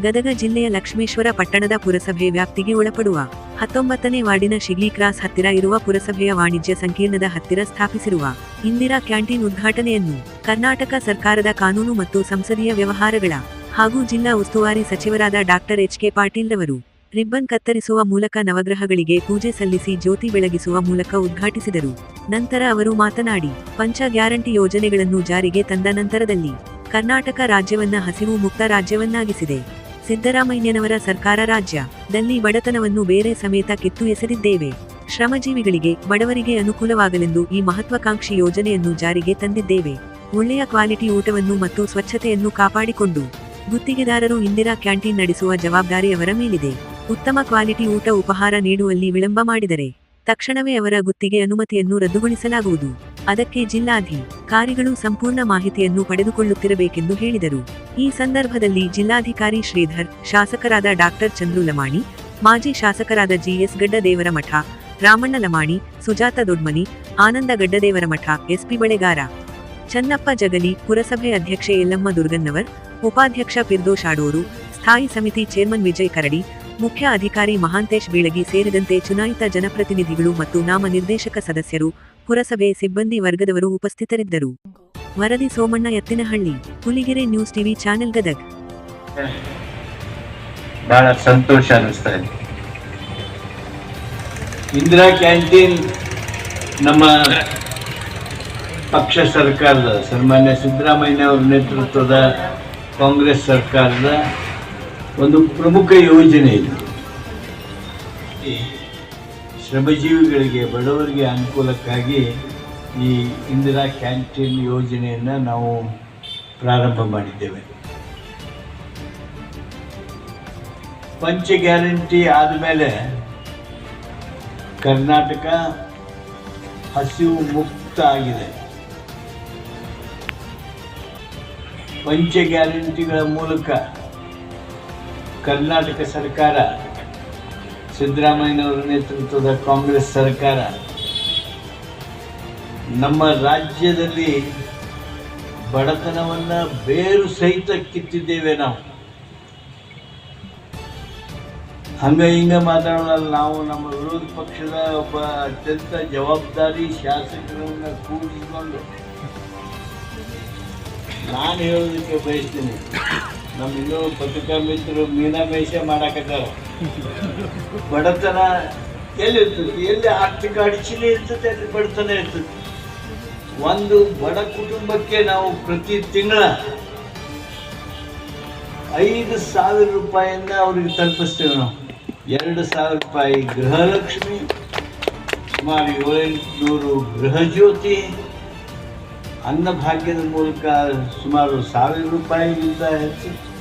ಗದಗ ಜಿಲ್ಲೆಯ ಲಕ್ಷ್ಮೇಶ್ವರ ಪಟ್ಟಣದ ಪುರಸಭೆ ವ್ಯಾಪ್ತಿಗೆ ಒಳಪಡುವ ಹತ್ತೊಂಬತ್ತನೇ ವಾರ್ಡಿನ ಶಿಗ್ಲಿ ಕ್ರಾಸ್ ಹತ್ತಿರ ಇರುವ ಪುರಸಭೆಯ ವಾಣಿಜ್ಯ ಸಂಕೀರ್ಣದ ಹತ್ತಿರ ಸ್ಥಾಪಿಸಿರುವ ಇಂದಿರಾ ಕ್ಯಾಂಟೀನ್ ಉದ್ಘಾಟನೆಯನ್ನು ಕರ್ನಾಟಕ ಸರ್ಕಾರದ ಕಾನೂನು ಮತ್ತು ಸಂಸದೀಯ ವ್ಯವಹಾರಗಳ ಹಾಗೂ ಜಿಲ್ಲಾ ಉಸ್ತುವಾರಿ ಸಚಿವರಾದ ಡಾಕ್ಟರ್ ಎಚ್ ಕೆ ಪಾಟೀಲ್ ರವರು ರಿಬ್ಬನ್ ಕತ್ತರಿಸುವ ಮೂಲಕ ನವಗ್ರಹಗಳಿಗೆ ಪೂಜೆ ಸಲ್ಲಿಸಿ ಜ್ಯೋತಿ ಬೆಳಗಿಸುವ ಮೂಲಕ ಉದ್ಘಾಟಿಸಿದರು. ನಂತರ ಅವರು ಮಾತನಾಡಿ, ಪಂಚ ಗ್ಯಾರಂಟಿ ಯೋಜನೆಗಳನ್ನು ಜಾರಿಗೆ ತಂದ ನಂತರದಲ್ಲಿ ಕರ್ನಾಟಕ ರಾಜ್ಯವನ್ನ ಹಸಿವು ಮುಕ್ತ ರಾಜ್ಯವನ್ನಾಗಿಸಿದೆ. ಸಿದ್ದರಾಮಯ್ಯನವರ ಸರ್ಕಾರ ರಾಜ್ಯ, ದಲ್ಲಿ ಬಡತನವನ್ನು ಬೇರೆ ಸಮೇತ ಕಿತ್ತು ಎಸೆದಿದ್ದೇವೆ. ಶ್ರಮಜೀವಿಗಳಿಗೆ ಬಡವರಿಗೆ ಅನುಕೂಲವಾಗಲೆಂದು ಈ ಮಹತ್ವಾಕಾಂಕ್ಷಿ ಯೋಜನೆಯನ್ನು ಜಾರಿಗೆ ತಂದಿದ್ದೇವೆ. ಒಳ್ಳೆಯ ಕ್ವಾಲಿಟಿ ಊಟವನ್ನು ಮತ್ತು ಸ್ವಚ್ಛತೆಯನ್ನು ಕಾಪಾಡಿಕೊಂಡು ಗುತ್ತಿಗೆದಾರರು ಇಂದಿರಾ ಕ್ಯಾಂಟೀನ್ ನಡೆಸುವ ಜವಾಬ್ದಾರಿ ಅವರ ಮೇಲಿದೆ. ಉತ್ತಮ ಕ್ವಾಲಿಟಿ ಊಟ ಉಪಹಾರ ನೀಡುವಲ್ಲಿ ವಿಳಂಬ ಮಾಡಿದರೆ ತಕ್ಷಣವೇ ಅವರ ಗುತ್ತಿಗೆ ಅನುಮತಿಯನ್ನು ರದ್ದುಗೊಳಿಸಲಾಗುವುದು. ಅದಕ್ಕೆ ಜಿಲ್ಲಾಧಿಕಾರಿಗಳು ಸಂಪೂರ್ಣ ಮಾಹಿತಿಯನ್ನು ಪಡೆದುಕೊಳ್ಳುತ್ತಿರಬೇಕೆಂದು ಹೇಳಿದರು. ಈ ಸಂದರ್ಭದಲ್ಲಿ ಜಿಲ್ಲಾಧಿಕಾರಿ ಶ್ರೀಧರ್, ಶಾಸಕರಾದ ಡಾಕ್ಟರ್ ಚಂದ್ರು ಲಮಾಣಿ ಮಾಜಿ ಶಾಸಕರಾದ ಜಿಎಸ್ ಗಡ್ಡದೇವರ ಮಠ ರಾಮಣ್ಣ ಲಮಾಣಿ ಸುಜಾತ ದೊಡ್ಮನಿ, ಆನಂದ ಗಡ್ಡದೇವರ ಮಠ ಎಸ್ಪಿ ಬಳೆಗಾರ, ಚನ್ನಪ್ಪ ಜಗಲಿ, ಪುರಸಭೆ ಅಧ್ಯಕ್ಷೆ ಯಲ್ಲಮ್ಮ ದುರ್ಗನ್ನವರ್, ಉಪಾಧ್ಯಕ್ಷ ಪಿರ್ದೋಶ್ ಆಡೂರು ಸ್ಥಾಯಿ ಸಮಿತಿ ಚೇರ್ಮನ್ ವಿಜಯ್ ಕರಡಿ ಮುಖ್ಯ ಅಧಿಕಾರಿ ಮಹಾಂತೇಶ್ ಬೀಳಗಿ ಸೇರಿದಂತೆ ಚುನಾಯಿತ ಜನಪ್ರತಿನಿಧಿಗಳು ಮತ್ತು ನಾಮ ನಿರ್ದೇಶಕ ಸದಸ್ಯರು, ಪುರಸಭೆ ಸಿಬ್ಬಂದಿ ವರ್ಗದವರು ಉಪಸ್ಥಿತರಿದ್ದರು. ವರದಿ Somanna Ettinahalli Huligere news TV channel Gadag. ಬಹಳ ಸಂತೋಷ ಅನಿಸ್ತಾ ಇದೆ. ಇಂದಿರಾ ಕ್ಯಾಂಟೀನ್ ನಮ್ಮ ಪಕ್ಷ ಸರ್ಕಾರದ, ಸನ್ಮಾನ್ಯ ಸಿದ್ದರಾಮಯ್ಯ ಅವರ ನೇತೃತ್ವದ ಕಾಂಗ್ರೆಸ್ ಸರ್ಕಾರದ ಒಂದು ಪ್ರಮುಖ ಯೋಜನೆ ಇದು. ಶ್ರಮಜೀವಿಗಳಿಗೆ, ಬಡವರಿಗೆ ಅನುಕೂಲಕ್ಕಾಗಿ ಈ ಇಂದಿರಾ ಕ್ಯಾಂಟೀನ್ ಯೋಜನೆಯನ್ನು ನಾವು ಪ್ರಾರಂಭ ಮಾಡಿದ್ದೇವೆ. ಪಂಚ ಗ್ಯಾರಂಟಿ ಆದಮೇಲೆ ಕರ್ನಾಟಕ ಹಸಿವು ಮುಕ್ತ ಆಗಿದೆ. ಪಂಚ ಗ್ಯಾರಂಟಿಗಳ ಮೂಲಕ ಕರ್ನಾಟಕ ಸರ್ಕಾರ, ಸಿದ್ದರಾಮಯ್ಯನವರ ನೇತೃತ್ವದ ಕಾಂಗ್ರೆಸ್ ಸರ್ಕಾರ, ನಮ್ಮ ರಾಜ್ಯದಲ್ಲಿ ಬಡತನವನ್ನು ಬೇರು ಸಹಿತ ಕಿತ್ತಿದ್ದೇವೆ ನಾವು. ಹಂಗ ಹಿಂಗ ಮಾತಾಡೋಣ ನಾವು ನಮ್ಮ ವಿರೋಧ ಪಕ್ಷದ ಒಬ್ಬ ಅತ್ಯಂತ ಜವಾಬ್ದಾರಿ ಶಾಸಕರನ್ನ ಕೂಡಿಸಿಕೊಂಡು ನಾನು ಹೇಳೋದಕ್ಕೆ ಬಯಸ್ತೀನಿ. ನಮ್ಮ ಇನ್ನೂ ಪತ್ರಿಕಾ ಮಿತ್ರರು ಮೀನಾಮೇಷ ಮಾಡಾಕತ್ತಾರ. ಬಡತನ ಎಲ್ಲಿ ಇರ್ತದೆ ಎಲ್ಲಿ ಆರ್ಥಿಕ ಅಡಚಣೆ ಇರ್ತದೆ ಅಲ್ಲಿ ಬಡತನ ಇರ್ತದೆ? ಒಂದು ಬಡ ಕುಟುಂಬಕ್ಕೆ ನಾವು ಪ್ರತಿ ತಿಂಗಳ ಐದು ಸಾವಿರ ರೂಪಾಯಿಯಿಂದ ಅವ್ರಿಗೆ ತಲುಪಿಸ್ತೇವೆ ನಾವು. ಎರಡು ಸಾವಿರ ರೂಪಾಯಿ ಗೃಹಲಕ್ಷ್ಮಿ, ಸುಮಾರು ಏಳೆಂಟುನೂರು ಗೃಹಜ್ಯೋತಿ ಅನ್ನಭಾಗ್ಯದ ಮೂಲಕ ಸುಮಾರು ಸಾವಿರ ರೂಪಾಯಿಗಿಂತ ಹೆಚ್ಚು.